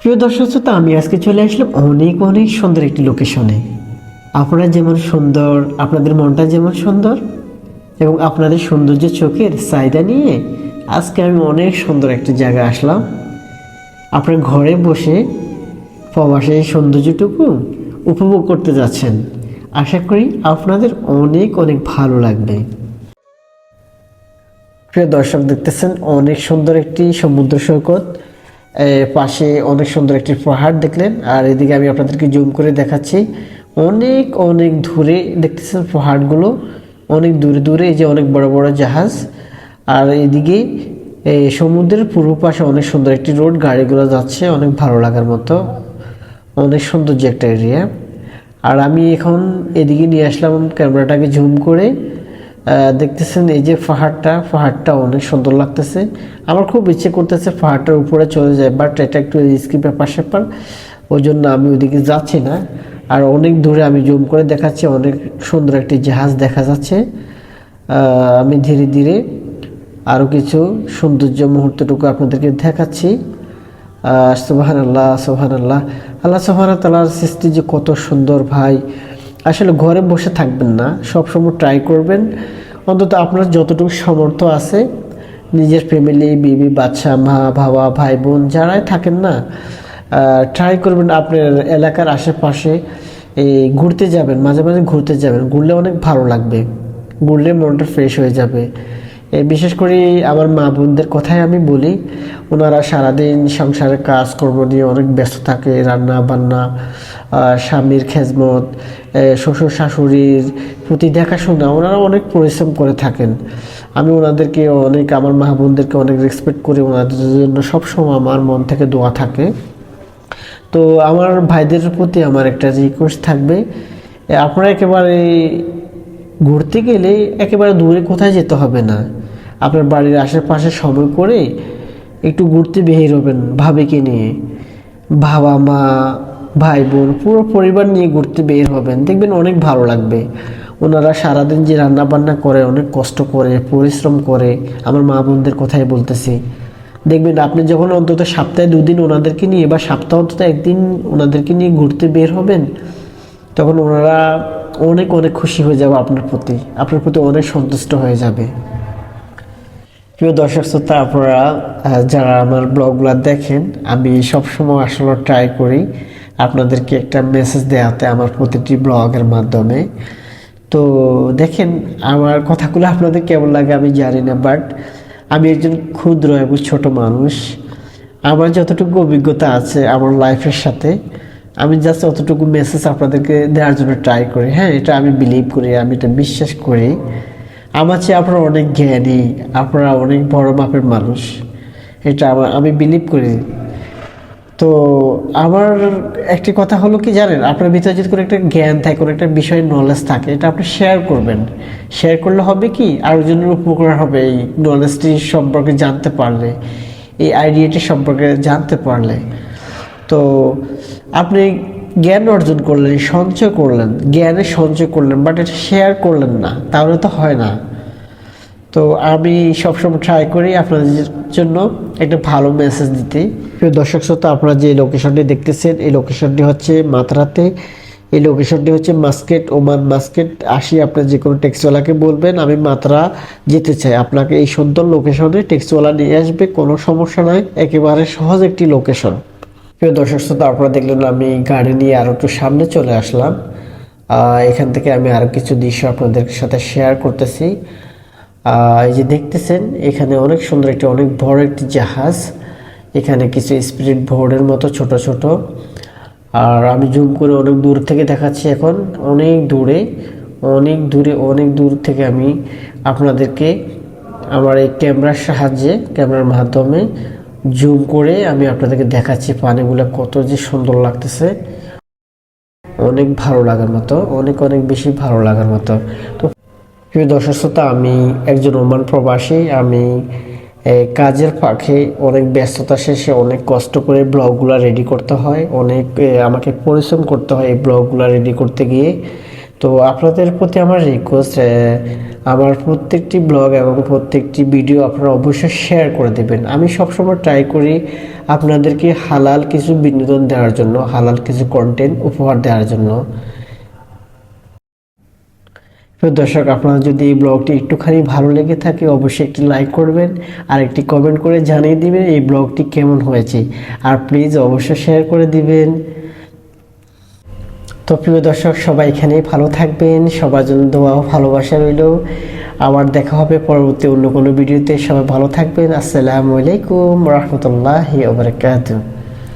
প্রিয় দর্শক শ্রোতা, আমি আজকে চলে আসলাম অনেক অনেক সুন্দর একটি লোকেশনে আপনারা যেমন সুন্দর, আপনাদের মনটা যেমন সুন্দর এবং আপনাদের সৌন্দর্য চোখের চাহিদা নিয়ে আজকে আমি অনেক সুন্দর একটি জায়গায় আসলাম। আপনার ঘরে বসে প্রবাসে এই সৌন্দর্যটুকু উপভোগ করতে যাচ্ছেন। আশা করি আপনাদের অনেক অনেক ভালো লাগবে। প্রিয় দর্শক, দেখতেছেন অনেক সুন্দর একটি সমুদ্র সৈকত। পাশে অনেক সুন্দর একটি পাহাড় দেখলেন। আর এদিকে আমি আপনাদেরকে জুম করে দেখাচ্ছি, অনেক অনেক দূরে দেখতেছেন পাহাড়গুলো। অনেক দূরে দূরে এই যে অনেক বড় বড় জাহাজ। আর এদিকে সমুদ্রের পূর্ব পাশে অনেক সুন্দর একটি রোড, গাড়িগুলো যাচ্ছে, অনেক ভালো লাগার মতো। অনেক সৌন্দর্য একটা এরিয়া আর আমি এখন এদিকে নিয়ে আসলাম ক্যামেরাটাকে জুম করে। দেখতেছেন এই যে পাহাড়টা পাহাড়টা অনেক সুন্দর লাগতেছে। আমার খুব ইচ্ছে করতেছে পাহাড়টার উপরে চলে যায় বাট এটা একটু রিস্কি ব্যাপার স্যাপার। ওই জন্য আমি ওইদিকে যাচ্ছি না। আর অনেক দূরে আমি জুম করে দেখাচ্ছি, অনেক সুন্দর একটি জাহাজ দেখা যাচ্ছে। আমি ধীরে ধীরে আরও কিছু সৌন্দর্য মুহূর্তটুকু আপনাদেরকে দেখাচ্ছি। সোহান আল্লাহ সোহান আল্লাহ আল্লাহ সোহান তালার সৃষ্টি যে কত সুন্দর ভাই। আসলে ঘরে বসে থাকবেন না, সবসময় ট্রাই করবেন। অন্তত আপনার যতটুকু সামর্থ্য আছে, নিজের ফ্যামিলি বিবি, বাচ্চা, মা, বাবা, ভাই, বোন, যারাই থাকেন না ট্রাই করবেন আপনার এলাকার আশেপাশে, এই ঘুরতে যাবেন, মাঝে মাঝে ঘুরতে যাবেন, ঘুরলে অনেক ভালো লাগবে। ঘুরলে মনটা ফ্রেশ হয়ে যাবে। বিশেষ করে আমার মা বোনদের কথাই আমি বলি। ওনারা সারাদিন সংসারের কাজকর্ম নিয়ে অনেক ব্যস্ত থাকে। রান্না বান্না স্বামীর খেজমত শ্বশুর শাশুড়ির প্রতি দেখাশোনা, ওনারা অনেক পরিশ্রম করে থাকেন। আমি ওনাদেরকে অনেক, আমার মা বোনদেরকে অনেক রেসপেক্ট করি। ওনাদের জন্য সবসময় আমার মন থেকে দোয়া থাকে। তো আমার ভাইদের প্রতি আমার একটা রিকোয়েস্ট থাকবে। আপনারা একেবারে ঘুরতে গেলে একেবারে দূরে কোথায় যেতে হবে না। আপনার বাড়ির আশেপাশে সময় করে একটু ঘুরতে বের হবেন ভাবিকে নিয়ে। বাবা, মা ভাই বোন পুরো পরিবার নিয়ে ঘুরতে বের হবেন। দেখবেন অনেক ভালো লাগবে। ওনারা সারাদিন যে রান্না বান্না করে, অনেক কষ্ট করে, পরিশ্রম করে, আমার মা বোনদের কথাই বলতেছি। দেখবেন আপনি যখন অন্তত সপ্তাহে দুদিন ওনাদেরকে নিয়ে বা সপ্তাহ অন্তত একদিন ওনাদেরকে নিয়ে ঘুরতে বের হবেন, তখন ওনারা অনেক অনেক খুশি হয়ে যাবে আপনার প্রতি। আপনার প্রতি অনেক সন্তুষ্ট হয়ে যাবে। প্রিয় দর্শক শ্রোতা, আপনারা যারা আমার ব্লগগুলো দেখেন, আমি সবসময় আসলে ট্রাই করি আপনাদেরকে একটা মেসেজ দেওয়াতে আমার প্রতিটি ব্লগের মাধ্যমে। তো দেখেন, আমার কথাগুলো আপনাদের কেমন লাগে আমি জানি না বাট আমি একজন ক্ষুদ্র এবং ছোট মানুষ। আমার যতটুকু অভিজ্ঞতা আছে আমার লাইফের সাথে আমি জাস্ট অতটুকু মেসেজ আপনাদেরকে দেওয়ার জন্য ট্রাই করি। হ্যাঁ এটা আমি বিলিভ করি, আমি এটা বিশ্বাস করি। আমার চেয়ে আপনারা অনেক জ্ঞানী, আপনারা অনেক বড় মাপের মানুষ। এটা আমার আমি বিলিভ করি। তো আমার একটি কথা হলো কি জানেন, আপনার ভিতরে যদি কোনো একটা জ্ঞান থাকে, কোনো একটা বিষয়ের নলেজ থাকে, এটা আপনি শেয়ার করবেন। শেয়ার করলে হবে কি, আরেকজনের উপকার হবে এই নলেজটি সম্পর্কে জানতে পারলে, এই আইডিয়াটি সম্পর্কে জানতে পারলে। তো আপনি জ্ঞান অর্জন করলেন, সঞ্চয় করলেন, জ্ঞানে সঞ্চয় করলেন বাট এটা শেয়ার করলেন না, তাহলে তো হয় না। তো আমি সবসময় ট্রাই করি আপনাদের জন্য একটা ভালো মেসেজ দিতে। প্রিয় দর্শক শ্রোতা, আপনারা যে লোকেশনটি দেখতেছেন, এই লোকেশনটি হচ্ছে মাত্রাতে এই লোকেশনটি হচ্ছে মাস্কেট, ওমান মাস্কেট। আসি আপনার যে কোনো ট্যাক্সিওয়ালাকে বলবেন, আমি মাত্রা যেতে চাই। আপনাকে এই সুন্দর লোকেশনে ট্যাক্সিওয়ালা নিয়ে আসবে, কোনো সমস্যা নয় একেবারে সহজ একটি লোকেশন প্রিয় দর্শক শ্রোতা, আপনারা দেখলেন আমি গাড়ি নিয়ে আরও একটু সামনে চলে আসলাম। এখান থেকে আমি আরও কিছু দৃশ্য আপনাদের সাথে শেয়ার করতেছি। এই যে দেখতেছেন, এখানে অনেক সুন্দর একটি, অনেক বড় একটি জাহাজ। এখানে কিছু স্পিরিট বোর্ডের মতো ছোট ছোট। আর আমি জুম করে অনেক দূর থেকে দেখাচ্ছি এখন, অনেক দূরে অনেক দূরে, অনেক দূর থেকে আমি আপনাদেরকে আমার এই ক্যামেরার সাহায্যে, ক্যামেরার মাধ্যমে জুম করে আমি আপনাদেরকে দেখাচ্ছি পানিগুলো কত যে সুন্দর লাগতেছে। অনেক ভালো লাগার মতো, অনেক অনেক বেশি ভালো লাগার মতো। তো প্রিয় দর্শক শ্রোতা, আমি একজন ওমান প্রবাসী, আমি কাজের ফাঁকে অনেক ব্যস্ততা শেষে অনেক কষ্ট করে ব্লগগুলো রেডি করতে হয়। অনেক আমাকে পরিশ্রম করতে হয় এই ব্লগগুলো রেডি করতে গিয়ে। তো আপনাদের প্রতি আমার রিকোয়েস্ট আমার প্রত্যেকটি ব্লগ এবং প্রত্যেকটি ভিডিও আপনারা অবশ্যই শেয়ার করে দেবেন। আমি সবসময় ট্রাই করি আপনাদেরকে হালাল কিছু বিনোদন দেওয়ার জন্য, হালাল কিছু কন্টেন্ট উপহার দেওয়ার জন্য। দর্শক, আপনার যদি এই ব্লগটি একটুখানি ভালো লেগে থাকে, অবশ্যই একটি লাইক করবেন আর একটি কমেন্ট করে জানিয়ে দিবেন এই ব্লগটি কেমন হয়েছে। আর প্লিজ অবশ্যই শেয়ার করে দিবেন। তো প্রিয় দর্শক, সবাই এখানেই ভালো থাকবেন, সবার জন্য দোয়া ভালোবাসা রইল। আবার দেখা হবে পরবর্তী অন্য কোনো ভিডিওতে। সবাই ভালো থাকবেন। আসসালামু আলাইকুম রহমতুল্লাহ ওবরাকাতুহ